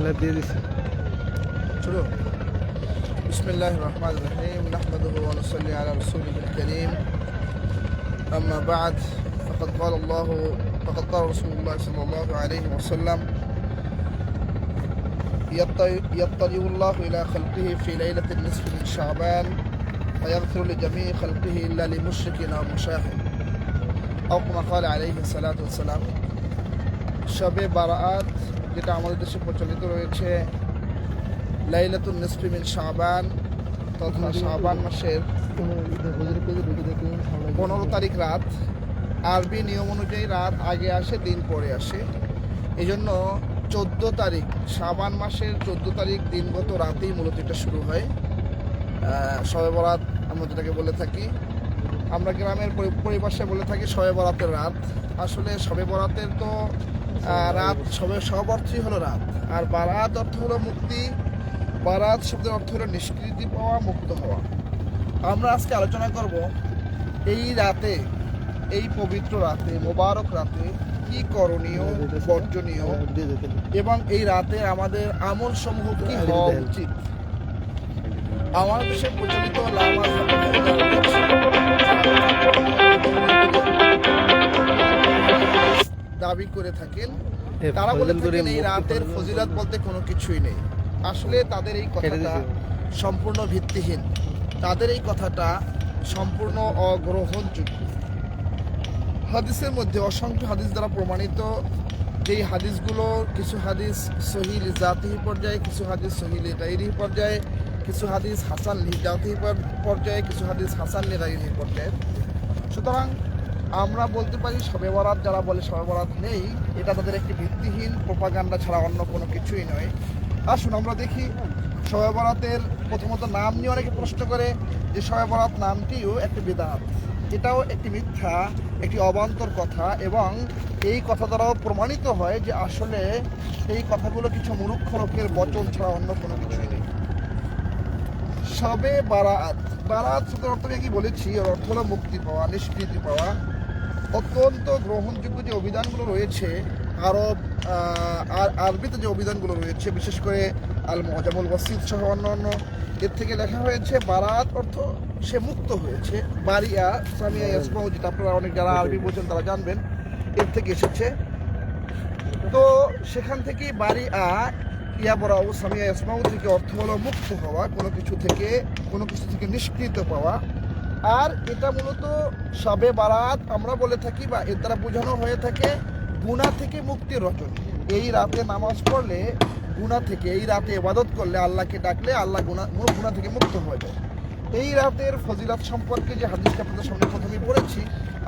বিসমিল্লাহ দিয়ে দিছি شنو بسم الله الرحمن الرحيم نحمده ونصلي على رسوله الكريم أما بعد فقد قال الله فقد قال رسول الله صلى الله عليه وسلم يطلع يطلع الله إلى خلقه في ليلة النصف من شعبان فيغفر لجميع خلقه إلا لمشرك أو مشاهد أو كما قال عليه الصلاة والسلام শবে বারাত যেটা আমাদের দেশে প্রচলিত রয়েছে লাইলাতুন নিসফি মিন শাবান তথা শাবান মাসের পনেরো তারিখ রাত। আরবি নিয়ম অনুযায়ী রাত আগে আসে দিন পরে আসে। এই জন্য চোদ্দ তারিখ শাবান মাসের চোদ্দ তারিখ দিনগত রাতেই মূলত এটা শুরু হয়। শবে বরাত আমরা যেটাকে বলে থাকি। আমরা গ্রামের পরি- পরিভাষায় বলে থাকি শবে বরাতের রাত। আসলে শবে বরাতের তো রাত সবে সব অর্থই হলো রাত। আর বারাত অর্থ হলো মুক্তি। বারাত শব্দের অর্থ হলো নিষ্কৃতি পাওয়া মুক্ত হওয়া। আমরা আজকে আলোচনা করব এই রাতে এই পবিত্র রাতে মোবারক রাতে কি করণীয় বর্জনীয় এবং এই রাতে আমাদের আমল সমূহ কি হওয়া উচিত? আমার দেশে প্রচলিত লামা দাবি করে থাকেন তারা বলে থাকেন এই রাতের ফজিলত বলতে কোনো কিছুই নেই। আসলে তাদের এই কথাটা সম্পূর্ণ ভিত্তিহীন। তাদের এই কথাটা সম্পূর্ণ অগ্রহণযোগ্য। হাদিসের মধ্যে অসংখ্য হাদিস দ্বারা প্রমাণিত। যেই হাদিসগুলো কিছু হাদিস সহিল জাতি পর্যায়ে কিছু হাদিস সহিল গাইরি পর্যায়ে কিছু হাদিস হাসান জাতিহি পর্যায়ে কিছু হাদিস হাসান গাইরি পর্যায়ে। সুতরাং আমরা বলতে পারি শবে বরাত যারা বলে শবে বরাত নেই, এটা তাদের একটি ভিত্তিহীন প্রোপাগান্ডা ছাড়া অন্য কোনো কিছুই নয়। আসুন আমরা দেখি শবে বরাতের প্রথমত নাম নিয়ে অনেকে প্রশ্ন করে যে শবে বরাত নামটিও একটি বেদাত। এটাও একটি মিথ্যা, একটি অবান্তর কথা এবং এই কথা দ্বারাও প্রমাণিত হয় যে আসলে এই কথাগুলো কিছু মূর্খ লোকের বচন ছাড়া অন্য কোনো কিছুই নেই। সবে বারাত। বারাত শব্দের অর্থ আমি কি বলেছি, এর অর্থ হলো মুক্তি পাওয়া, নিষ্কৃতি পাওয়া। অত্যন্ত গ্রহণযোগ্য যে অভিধানগুলো রয়েছে আরব আর আরবিতে যে অভিধানগুলো রয়েছে বিশেষ করে আল মজামুল ওয়াসিদ সহ অন্যান্য এর থেকে লেখা হয়েছে বারাত অর্থ সে মুক্ত হয়েছে। বারিয়া সামিয়া ইয়াসমাউ যেটা আপনারা অনেক যারা আরবি বলছেন তারা জানবেন এর থেকে এসেছে। তো সেখান থেকে বাড়ি আ ইয়া বড় সামিয়া ইসমাউ থেকে অর্থ হলো মুক্ত হওয়া কোনো কিছু থেকে কোনো কিছু থেকে নিষ্কৃত পাওয়া। আর এটা মূলত সবে বারাত আমরা বলে থাকি বা এর দ্বারা বোঝানো হয়ে থাকে গুণা থেকে মুক্তির রচন এই রাতে নামাজ পড়লে গুণা থেকে এই রাতে ইবাদত করলে আল্লাহকে ডাকলে আল্লাহ গুণা গুণা থেকে মুক্ত হয়ে যায় এই রাতের ফজিলত সম্পর্কে যে হাদিসটা আপনাদের সামনে প্রথমেই পড়েছি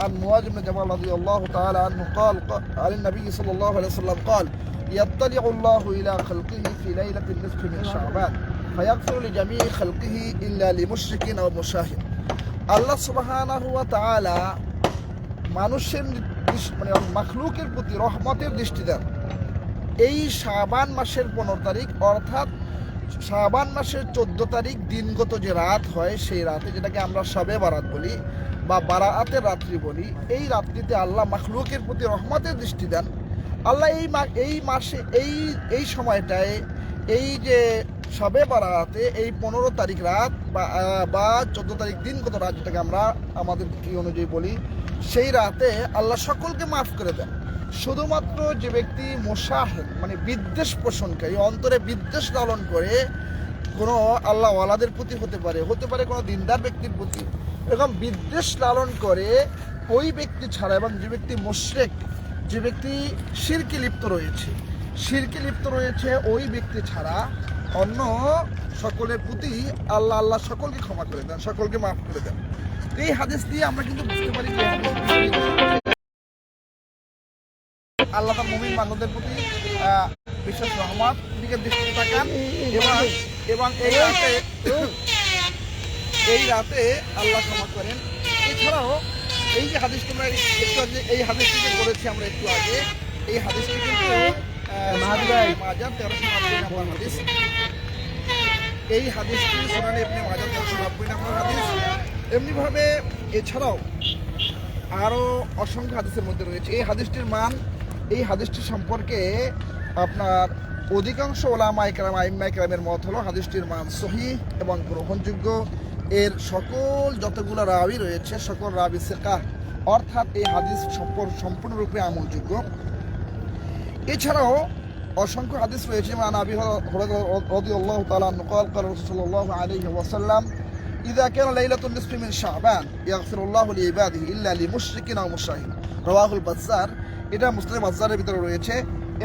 আর মুয়াজ ইবনে জামাল রাদিয়াল্লাহু তাআলা আনহু قال قال النبي صلى الله عليه وسلم قال يطلع الله إلى خلقه في ليلة النصف من شعبان فيغفر لجميع خلقه إلا لمشرك أو مشاهد আল্লাহ সুবহানাহু ওয়া তাআলা মানুষের মানে মাখলুকের প্রতি রহমতের দৃষ্টি দেন। এই শাবান মাসের পনেরো তারিখ অর্থাৎ শাবান মাসের চোদ্দ তারিখ দিনগত যে রাত হয়, সেই রাতে যেটাকে আমরা সবে বারাত বলি বা বারাতের রাত্রি বলি, এই রাত্রিতে আল্লাহ মাখলুকের প্রতি রহমতের দৃষ্টি দেন। আল্লাহ এই এই মাসে এই এই সময়টায় এই যে সবে বারাতে এই পনেরো তারিখ রাত বা চোদ্দ তারিখ দিনগত রাত যেটাকে আমরা আমাদের কি অনুযায়ী বলি, সেই রাতে আল্লাহ সকলকে মাফ করে দেন। শুধুমাত্র যে ব্যক্তি মোশাহেদ মানে বিদ্বেষ পোষণকারী, অন্তরে বিদ্বেষ লালন করে, কোনো আল্লাহ ওয়ালাদের প্রতি হতে পারে হতে পারে কোনো দিনদার ব্যক্তির প্রতি, এরকম বিদ্বেষ লালন করে ওই ব্যক্তি ছাড়া এবং যে ব্যক্তি মোশরেক, যে ব্যক্তি শিরকে লিপ্ত রয়েছে, শিরকে লিপ্ত রয়েছে ওই ব্যক্তি ছাড়া অন্য সকলের প্রতি আল্লাহ আল্লাহ সকলকে ক্ষমা করে দেন, সকলকে মাফ করে দেন। এই হাদিস দিয়ে আমরা কিন্তু বুঝতে পারি আল্লাহ মুমিন বান্ধবদের প্রতি বিশেষ রহমত, দিকে দৃষ্টি তাকান এবং এবং এই রাতে এই রাতে আল্লাহ ক্ষমা করেন। এছাড়াও এই যে হাদিস তোমরা একটু আগে, এই হাদিসটি যে করেছি আমরা একটু আগে, এই হাদিসটি কিন্তু এই হাদিসটি সোনালি এমনি মাজার তেরোশো নব্বই নম্বর হাদিস। এমনিভাবে এছাড়াও আরও অসংখ্য হাদিসের মধ্যে রয়েছে। এই হাদিসটির মান, এই হাদিসটি সম্পর্কে আপনার অধিকাংশ ওলামা ইকরাম মত হলো হাদিসটির মান সহি এবং গ্রহণযোগ্য। এর সকল যতগুলো রাবি রয়েছে, সকল রাবি সেকা, অর্থাৎ এই হাদিস সম্পূর্ণ- সম্পূর্ণরূপে আমলযোগ্য। এছাড়াও অসংখ্য হাদিস রয়েছে মান আবি রাদিয়াল্লাহু তাআলা আনহু قال قال رسول صلى الله عليه وسلم إذا كان ليلة النصف من شعبان يغفر الله لعباده إلا لمشرك أو مشرك رواه البزار এটা মুসলিম বাজারের ভিতরে রয়েছে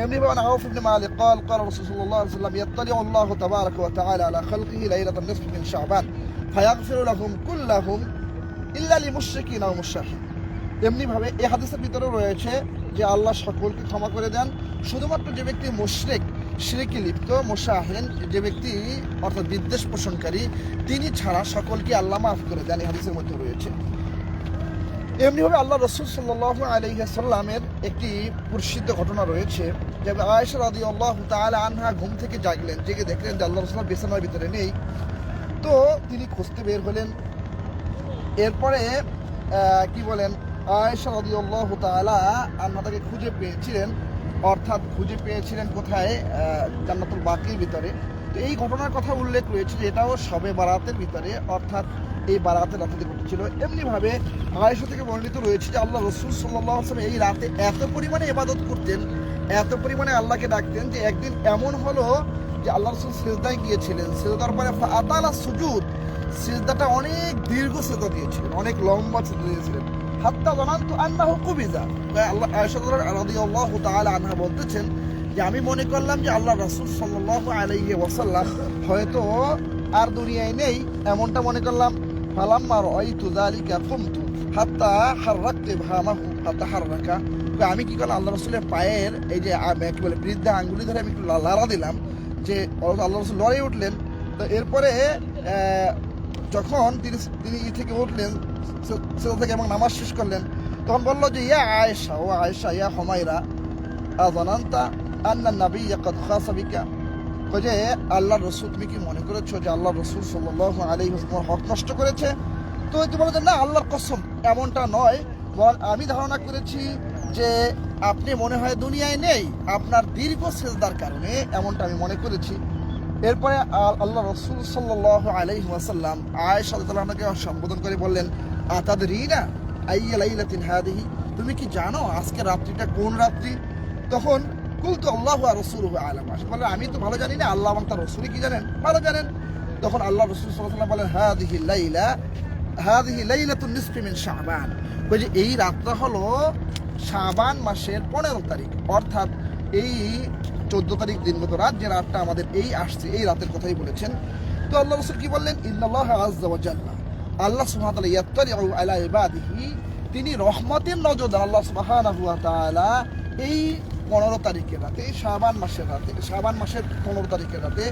এমনি ভাবে আউফ ইবনে মালিক قال قال رسول صلى الله عليه وسلم يطلع الله تبارك وتعالى على خلقه ليلة النصف من شعبان فيغفر لهم كلهم إلا لمشركين أو مشركين এমনিভাবে এই হাদিসের ভিতরেও রয়েছে যে আল্লাহ সকলকে ক্ষমা করে দেন। শুধুমাত্র যে ব্যক্তি মুশরিক শিরিকি লিপ্ত, মোশাহেন, যে ব্যক্তি অর্থাৎ বিদ্বেষ পোষণকারী, তিনি ছাড়া সকলকে আল্লাহ মাফ করে দেন হাদিসের মধ্যে রয়েছে। এমনিভাবে আল্লাহ রসুল সাল্লাহ আলহিহাসাল্লামের একটি প্রসিদ্ধ ঘটনা রয়েছে, যে আয়েশা রাদি আল্লাহ তাহলে আনহা ঘুম থেকে জাগলেন, জেগে দেখলেন যে আল্লাহ রসুল বিছানার ভিতরে নেই। তো তিনি খুঁজতে বের হলেন। এরপরে কি বলেন? আয়েশা রাদিয়াল্লাহু তাআলা আনহা তাকে খুঁজে পেয়েছিলেন। অর্থাৎ খুঁজে পেয়েছিলেন কোথায়? জান্নাতুল বাকির ভিতরে। তো এই ঘটনার কথা উল্লেখ রয়েছে যে এটাও সবে বারাতের ভিতরে। অর্থাৎ এই বারাতের রাতে ঘটেছিল। এমনিভাবে আয়েশা থেকে বর্ণিত রয়েছে যে আল্লাহ রসুল সাল্লাহ আসলাম এই রাতে এত পরিমাণে ইবাদত করতেন, এত পরিমাণে আল্লাহকে ডাকতেন যে একদিন এমন হলো যে আল্লাহ রসুল সেজদায় গিয়েছিলেন। সেজদার পরে আতালা সুজুদ, সিজদাটা অনেক দীর্ঘ সেজদা দিয়েছিলেন, অনেক লম্বা সেজদা দিয়েছিলেন। হাত্তা জানান্তু আন্নাহু তাই আল্লাহ রাদিয়াল্লাহু তাআলা আনহা বলতেছেন যে, আমি মনে করলাম যে আল্লাহ রাসূল সাল্লাল্লাহু আলাইহি ওয়াসাল্লাম হয়তো আর দুনিয়ায় নেই, এমনটা মনে করলাম। ফালাম্মা রাআইতু যালিকা কুমতু, হাত্তা হাররাকতু ইবহামাহু হাত্তা হাররাকা। আমি কি করলাম আল্লাহ রসুলের পায়ের এই যে কি বলে বৃদ্ধা আঙ্গুলি ধরে আমি একটু লাড়া দিলাম যে আল্লাহ রসুল লড়াই উঠলেন। তো এরপরে যখন তিনি তিনি ই থেকে উঠলেন সেটা থেকে এবং নামাজ শেষ করলেন। তখন বলল যে, ইয়া আয়েশা, ও আয়েশা, ইয়া হমাইরা আজানান্তা আন্না নবী ইয়াকাদ খাসাবিকা যে আল্লাহ রসুল, তুমি কি মনে করেছ যে আল্লাহ রসুল সাল্লাল্লাহু আলাইহি ওয়াসাল্লাম হক নষ্ট করেছে? তো তুমি বলে যে, না, আল্লাহর কসম, এমনটা নয়। বরং আমি ধারণা করেছি যে, আপনি মনে হয় দুনিয়ায় নেই, আপনার দীর্ঘ সেজদার কারণে, এমনটা আমি মনে করেছি। এরপরে আল্লাহ রসুল সাল্লাহ আলাইহি ওয়াসাল্লাম আয়েশা রাদিয়াল্লাহু সম্বোধন করে বললেন আতাদরিনা আইয়া লাইলাতিন হাদিহি? তুমি কি জানো আজকে রাত্রিটা কোন রাত্রি? তখন কুলতু আল্লাহ আর রসুল আলাম। বলে, আমি তো ভালো জানি না, আল্লাহ এবং তার কি জানেন? ভালো জানেন। তখন আল্লাহ রসুল সাল্লাহ বলেন, হাদিহি লাইলা, হাদিহি লাইলাতুন নিসফি মিন শাবান। বলছে এই রাতটা হলো শাবান মাসের পনেরো তারিখ। অর্থাৎ এই চোদ্দ তারিখ দিন মতো রাত যে রাতটা আমাদের এই আসছে, এই রাতের কথাই বলেছেন। তো আল্লাহ রসুল কি বললেন? ইন্নাল্লাহ আজ্জা ওয়া জাল্লা। আল্লাহ তাআলা ইয়াত্তালিউ আলা ইবাদিহি, তিনি রহমতের নজর দেন আল্লাহ সুবহানাহু ওয়া তাআলা এই পনেরো তারিখের রাতে শাবান মাসের রাতে, শাবান মাসের পনেরো তারিখের রাতে।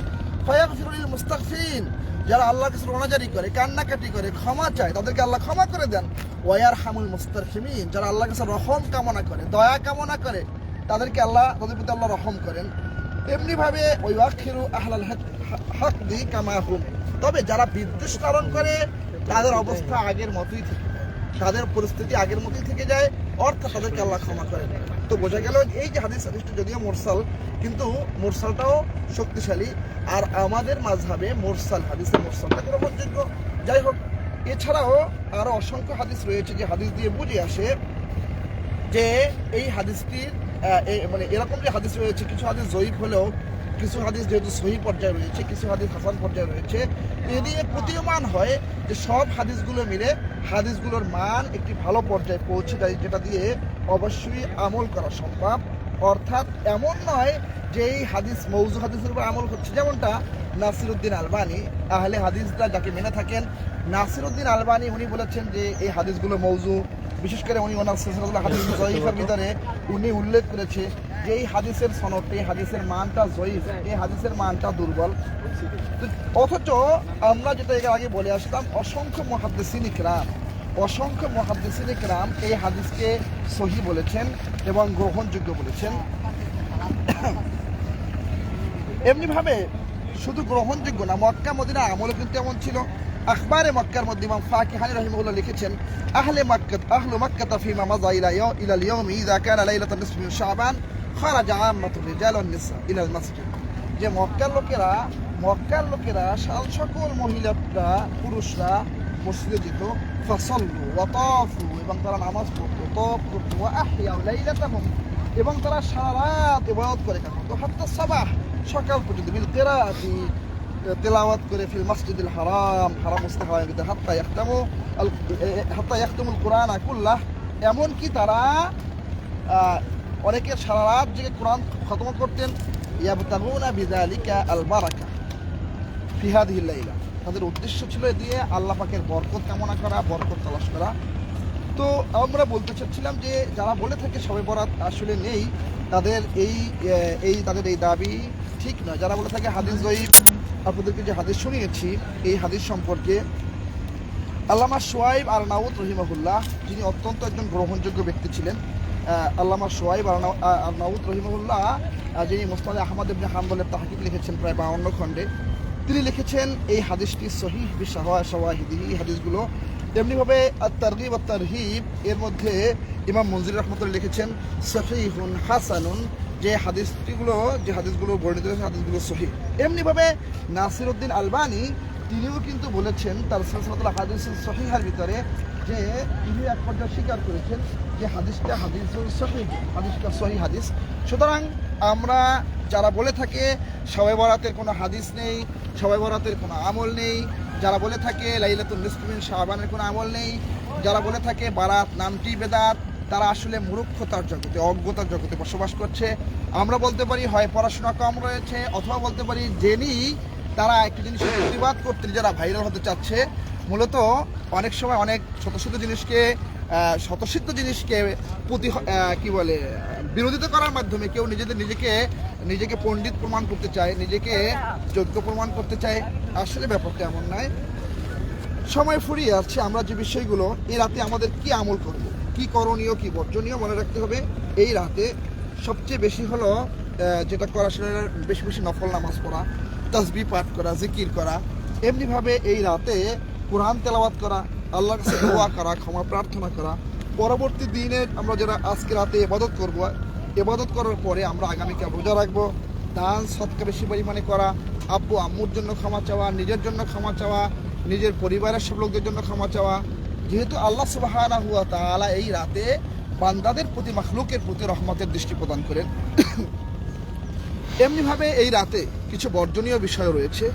ফয়াগফিরুল মুস্তাগফিরিন, যারা আল্লাহর কাছে রোনাজারি করে, কান্নাকাটি করে, ক্ষমা চায়, তাদেরকে আল্লাহ ক্ষমা করে দেন। ওয়ার হামুল মুস্তারখিমিন যারা আল্লাহর কাছে রহম কামনা করে, দয়া কামনা করে, তাদেরকে আল্লাহ, তাদের প্রতি আল্লাহ রহম করেন। এমনিভাবে ওই ওয়াক্ষিরু আহলাল হক দি কামাহুম তবে যারা বিদ্বেষ পালন করে তাদের অবস্থা আগের মতোই থেকে তাদের পরিস্থিতি আগের মতোই থেকে যায় অর্থাৎ তাদেরকে আল্লাহ ক্ষমা করেন তো বোঝা গেল এই যে হাদিস হাদিসটা যদিও মোরসাল, কিন্তু মোরসালটাও শক্তিশালী, আর আমাদের মাঝহাবে মোরসাল, হাদিসের মোরসালটা গ্রহণযোগ্য যাই হোক, এছাড়াও আরও অসংখ্য হাদিস রয়েছে যে হাদিস দিয়ে বুঝে আসে যে এই হাদিসটির মানে এরকম যে হাদিস রয়েছে, কিছু হাদিস জয়ীফ হলেও কিছু হাদিস যেহেতু সহি পর্যায়ে রয়েছে, কিছু হাদিস হাসান পর্যায়ে রয়েছে, এ দিয়ে প্রতীয়মান হয় যে সব হাদিসগুলো মিলে হাদিসগুলোর মান একটি ভালো পর্যায়ে পৌঁছে যায় যেটা দিয়ে অবশ্যই আমল করা সম্ভব। অর্থাৎ এমন নয় যে এই হাদিস মৌজু হাদিসের উপর আমল করছে যেমনটা নাসিরুদ্দিন আলবানি আহলে হাদিসরা যাকে মেনে থাকেন। নাসিরুদ্দিন আলবানি উনি বলেছেন যে এই হাদিসগুলো মৌজু বিশেষ করে উনি ওনার সিলসিলাতুল হাদিস জয়ীফের ভিতরে উনি উল্লেখ করেছে যে এই হাদিসের সনদ, এই হাদিসের মানটা জয়ীফ, এই হাদিসের মানটা দুর্বল। অথচ আমরা যেটা এর আগে বলে আসতাম অসংখ্য মহাদ্দেসিন ইকরাম, অসংখ্য মহাদ্দেসিন ইকরাম এই হাদিসকে সহি বলেছেন এবং গ্রহণযোগ্য বলেছেন। এমনিভাবে শুধু গ্রহণযোগ্য না, মক্কা মদিনা আমলে কিন্তু এমন ছিল। আখবারে মক্কার মধ্যে ইমাম ফাকিহানি রহিমাহুল্লাহ লিখেছেন আহলে মাক্কাত আহলু মাক্কাত ফিমা মাযা ইলা ইয়াও ইলা আল-ইয়াওমি ইযা কানা লাইলাতুন নিসফি মিন শাবান খারাজা আম্মাতুর রিজাল ওয়ান নিসা ইলা আল-মাসজিদ যে মক্কার লোকেরা মক্কার লোকেরা সাল সকল মহিলারা পুরুষরা মসজিদে যেত ফসল্লু ওয়াতাফু এবং তারা নামাজ পড়তো তপ করতো ওয়া আহিয়াউ লাইলাতাহুম এবং তারা সারা রাত ইবাদত করে কাটাতো হাত্তা সাবাহ সকাল পর্যন্ত বিল কিরাআতি তেলাওয়াত করে ফিল মসজিদুল হারাম হারাম ভিতরে হাত্তা ইয়াখতামু আল হাত্তা ইয়াখতামুল কোরআন কুল্লাহ। এমনকি তারা অনেকে সারা রাত জেগে কোরআন খতম করতেন, ইয়াবতাগুনা বিযালিকা আল বারাকা ফি হাদিহি লাইলা। তাদের উদ্দেশ্য ছিল দিয়ে আল্লাহ পাকের বরকত কামনা করা, বরকত তালাশ করা। তো আমরা বলতে চাচ্ছিলাম যে, যারা বলে থাকে সবে বরাত আসলে নেই, তাদের এই এই, তাদের এই দাবি ঠিক নয়। যারা বলে থাকে হাদিস জয়ীব আপনাদেরকে যে হাদিস শুনিয়েছি, এই হাদিস সম্পর্কে আল্লামা সোয়াইব আর নাউদ রহিমাহুল্লাহ, যিনি অত্যন্ত একজন গ্রহণযোগ্য ব্যক্তি ছিলেন আল্লামা সোয়াইব আর নাউ- আর নাউদ রহিমাহুল্লাহ যিনি মোস্তাদ আহমদ ইবনে হাম্বলের তাহাকিব লিখেছেন প্রায় বাউন্ন খণ্ডে, তিনি লিখেছেন, এই হাদিসটি সহিহ বিশাহ শাওয়াহিদি এই হাদিসগুলো তেমনিভাবে তারগিব আর তারহিব এর মধ্যে ইমাম মঞ্জুর রহমতুল্লাহ লিখেছেন, সহিহুন হাসানুন, যে হাদিসটিগুলো, যে হাদিসগুলো বর্ণিত হয়েছে, হাদিসগুলো সহি এমনিভাবে নাসির উদ্দিন আলবানি, তিনিও কিন্তু বলেছেন, তার সিলসিলাতুল হাদিস সহিহার ভিতরে যে তিনি এক পর্যায়ে স্বীকার করেছেন যে হাদিসটা হাদিস সহি হাদিসটা সহি হাদিস। সুতরাং আমরা যারা বলে থাকে, সবাই বরাতের কোনো হাদিস নেই, সবাই বরাতের কোনো আমল নেই যারা বলে থাকে লাইলাতুল নিসফিন শাহবানের কোনো আমল নেই। যারা বলে থাকে বারাত নামটি বেদাত তারা আসলে মূর্খতার জগতে অজ্ঞতার জগতে বসবাস করছে। আমরা বলতে পারি হয় পড়াশোনা কম রয়েছে অথবা বলতে পারি জেনি তারা একটি জিনিসের প্রতিবাদ করতে যারা ভাইরাল হতে চাচ্ছে। মূলত অনেক সময় অনেক শত জিনিসকে আহ, শতসিদ্ধ জিনিসকে প্রতি কি বলে বিরোধিতা করার মাধ্যমে কেউ নিজেদের নিজেকে নিজেকে পণ্ডিত প্রমাণ করতে চায় নিজেকে যোগ্য প্রমাণ করতে চায়। আসলে ব্যাপারটা এমন নয়। সময় ফুরিয়ে যাচ্ছে আমরা যে বিষয়গুলো এই রাতে আমাদের কি আমল করব? কি করণীয়, কি বর্জনীয় মনে রাখতে হবে। এই রাতে সবচেয়ে বেশি হলো যেটা করা, সেটা বেশি বেশি নফল নামাজ পড়া তাসবি পাঠ করা, জিকির করা। এমনিভাবে এই রাতে কোরআন তেলাওয়াত করা, আল্লাহর কাছে দোয়া করা, ক্ষমা প্রার্থনা করা। পরবর্তী দিনে আমরা যারা আজকে রাতে এবাদত করব এবাদত করার পরে আমরা আগামীকাল রোজা রাখব। দান সৎকা বেশি পরিমাণে করা, আব্বু, আম্মুর জন্য ক্ষমা চাওয়া, নিজের জন্য ক্ষমা চাওয়া, নিজের পরিবারের সব লোকদের জন্য ক্ষমা চাওয়া। যেহেতু আল্লাহ সুবাহানা হুয়া তাআলা এই রাতে বান্দাদের প্রতি, মাখলুকের প্রতি রহমতের দৃষ্টি প্রদান করেন। এমনিভাবে এই রাতে কিছু বর্জনীয় বিষয় রয়েছে।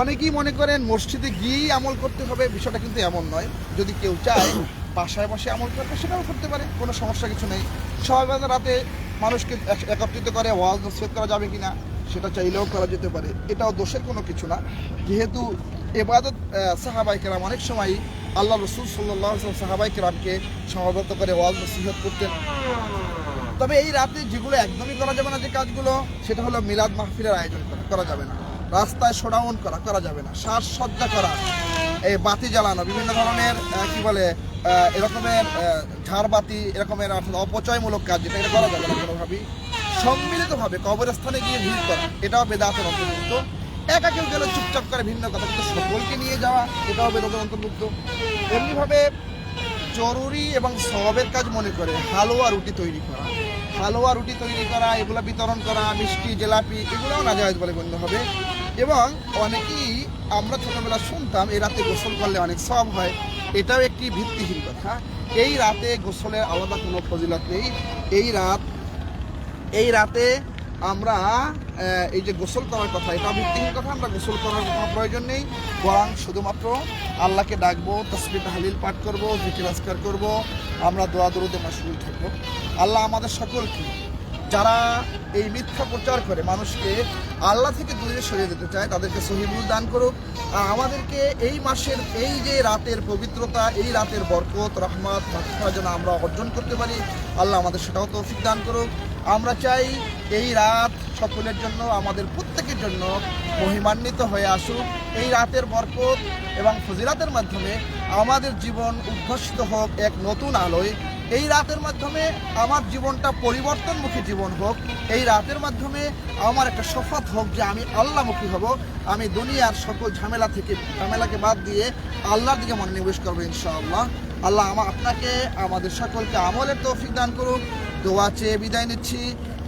অনেকেই মনে করেন মসজিদে গিয়েই আমল করতে হবে, বিষয়টা কিন্তু এমন নয়। যদি কেউ চায় বাসায় বসে আমল করবে, সেটাও করতে পারে, কোনো সমস্যা কিছু নেই। সবাই রাতে মানুষকে এক- একত্রিত করে ওয়াজ নসিহত করা যাবে কি না সেটা চাইলেও করা যেতে পারে। এটাও দোষের কোনো কিছু না। যেহেতু এবাদত সাহাবাই কেরাম অনেক সময় আল্লাহ রসুল সাল্লাহ সাহাবাই কেরামকে সমাবত করে ওয়াজ নসিহত করতেন। তবে এই রাতে যেগুলো একদমই করা যাবে না যে কাজগুলো, সেটা হলো মিলাদ মাহফিলের আয়োজন করা যাবে না। রাস্তায় শোডাউন করা করা যাবে না। সাজসজ্জা করা। এই বাতি জ্বালানো, বিভিন্ন ধরনের কি বলে এরকমের ঝাড়বাতি এরকমের অপচয়মূলক কাজ যেটা এটা করা যাবে না কোনোভাবেই। সম্মিলিতভাবে কবরস্থানে গিয়ে ভিড় করা, এটাও বেদাতের অন্তর্ভুক্ত। একা কেউ গেলে চুপচাপ করে ভিন্ন কথা, কিন্তু সকলকে নিয়ে যাওয়া, এটাও বেদাতের অন্তর্ভুক্ত। এমনিভাবে জরুরি এবং সবের কাজ মনে করে, হালুয়া রুটি তৈরি করা। হালুয়া রুটি তৈরি করা, এগুলো বিতরণ করা, মিষ্টি, জেলাপি, এগুলোও না জায়েজ বলে গণ্য হবে। এবং অনেকেই আমরা ছোটবেলা শুনতাম, এই রাতে গোসল করলে অনেক সব হয়। এটাও একটি ভিত্তিহীন কথা। এই রাতে গোসলের আলাদা কোনো ফজিলত নেই। এই রাত, এই রাতে আমরা এই যে গোসল করার কথা, এটা ভিত্তিহীন কথা, আমরা গোসল করার কোনো প্রয়োজন নেই। বরং শুধুমাত্র আল্লাহকে ডাকবো তসবি তাহলিল পাঠ করব, জিকির আসকার করব, আমরা দোয়া দরুদে মাসুল থাকব। আল্লাহ আমাদের সকলকে যারা এই মিথ্যা প্রচার করে মানুষকে আল্লাহ থেকে দূরে সরিয়ে দিতে চায়, তাদেরকে সহিবুল দান করুক। আমাদেরকে এই মাসের, এই যে রাতের পবিত্রতা, এই রাতের বরকত, রহমত মাথা যেন আমরা অর্জন করতে পারি, আল্লাহ আমাদের সেটাও তৌফিক দান করুক। আমরা চাই এই রাত সকলের জন্য, আমাদের প্রত্যেকের জন্য মহিমান্বিত হয়ে আসুক। এই রাতের বরকত এবং ফজিরাতের মাধ্যমে আমাদের জীবন উদ্ভাসিত হোক এক নতুন আলোয়। এই রাতের মাধ্যমে আমার জীবনটা পরিবর্তনমুখী জীবন হোক, এই রাতের মাধ্যমে আমার একটা শপথ হোক যে আমি আল্লাহমুখী হব, আমি দুনিয়ার সকল ঝামেলা থেকে, ঝামেলাকে বাদ দিয়ে আল্লাহর দিকে মনোনিবেশ করব ইনশাআল্লাহ। আল্লাহ আমা আপনাকে, আমাদের সকলকে আমলের তৌফিক দান করুক। দোয়া চেয়ে বিদায় নিচ্ছি।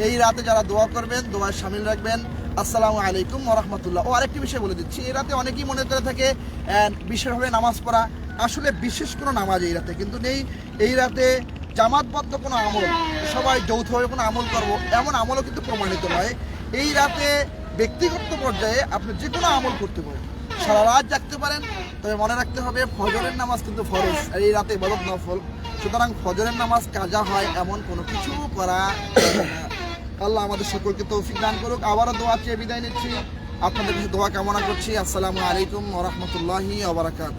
এই রাতে যারা দোয়া করবেন, দোয়ায় সামিল রাখবেন। আসসালামু আলাইকুম ওরহমতুল্লাহ ও আরেকটি বিষয় বলে দিচ্ছি। এই রাতে অনেকেই মনে করে থাকে বিশেষভাবে নামাজ পড়া। আসলে বিশেষ কোনো নামাজ এই রাতে কিন্তু নেই। এই রাতে জামাতবদ্ধ কোনো আমল, সবাই যৌথভাবে কোনো আমল করব, এমন আমলও কিন্তু প্রমাণিত নয়। এই রাতে ব্যক্তিগত পর্যায়ে আপনি যে কোনো আমল করতে পারেন। সারা রাত জাগতে পারেন, তবে মনে রাখতে হবে ফজরের নামাজ কিন্তু ফরজ, আর এই রাতে ইবাদত নফল। সুতরাং ফজরের নামাজ কাজা হয় এমন কোনো কিছু করা আল্লাহ আমাদের সকলকে তৌফিক দান করুক। আবারও দোয়া চেয়ে বিদায় নিচ্ছি। আপনাদের কাছে দোয়া কামনা করছি। আসসালামু আলাইকুম ওরহমতুল্লাহি আবরাকাত